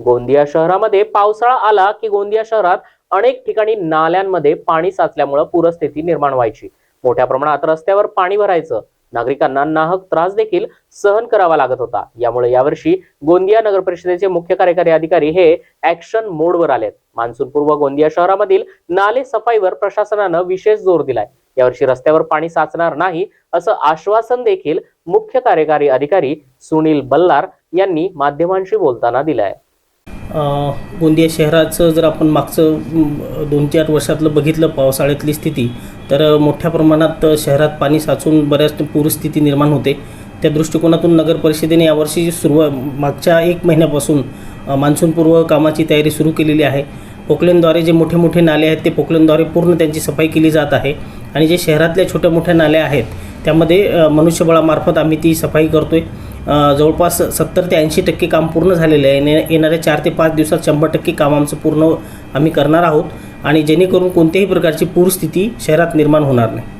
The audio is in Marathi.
गोंदिया शहरामध्ये पावसाळा आला की गोंदिया शहरात अनेक ठिकाणी नाल्यांमध्ये पाणी साचल्यामुळं पूरस्थिती निर्माण व्हायची. मोठ्या प्रमाणात रस्त्यावर पाणी भरायचं. नागरिकांना नाहक त्रास देखील सहन करावा लागत होता. यामुळे यावर्षी गोंदिया नगर परिषदेचे मुख्य कार्यकारी अधिकारी हे ऍक्शन मोडवर आलेत. मान्सूनपूर्व गोंदिया शहरामधील नाले सफाईवर प्रशासनानं विशेष जोर दिलाय. यावर्षी रस्त्यावर पाणी साचणार नाही असं आश्वासन देखील मुख्य कार्यकारी अधिकारी सुनील बल्लार यांनी माध्यमांशी बोलताना दिलंय. गोंदिया शहराचं जर आपण मागचं दोन चार वर्षातलं बघितलं पावसाळ्यातली स्थिती तर मोठ्या प्रमाणात शहरात पाणी साचून बऱ्याच पूरस्थिती निर्माण होते. त्या दृष्टिकोनातून नगर परिषदेने यावर्षी सुरुवात मागच्या एक महिन्यापासून मान्सूनपूर्व कामाची तयारी सुरू केलेली आहे. पोकलेनद्वारे जे मोठे मोठे नाले आहेत ते पोकलेनद्वारे पूर्ण त्यांची सफाई केली जात आहे. आणि जे शहरातल्या छोट्या मोठ्या नाल्या आहेत त्यामध्ये मनुष्यबळामार्फत आम्ही ती सफाई करतोय. आहे जवळपास सत्तर ते ऐंशी टक्के काम पूर्ण झालेलं आहे. येणे- येणाऱ्या चार ते पाच दिवसात शंभर टक्के काम आमचं पूर्ण आम्ही करणार आहोत. आणि जेणेकरून कोणत्याही प्रकारची पूरस्थिती शहरात निर्माण होणार नाही.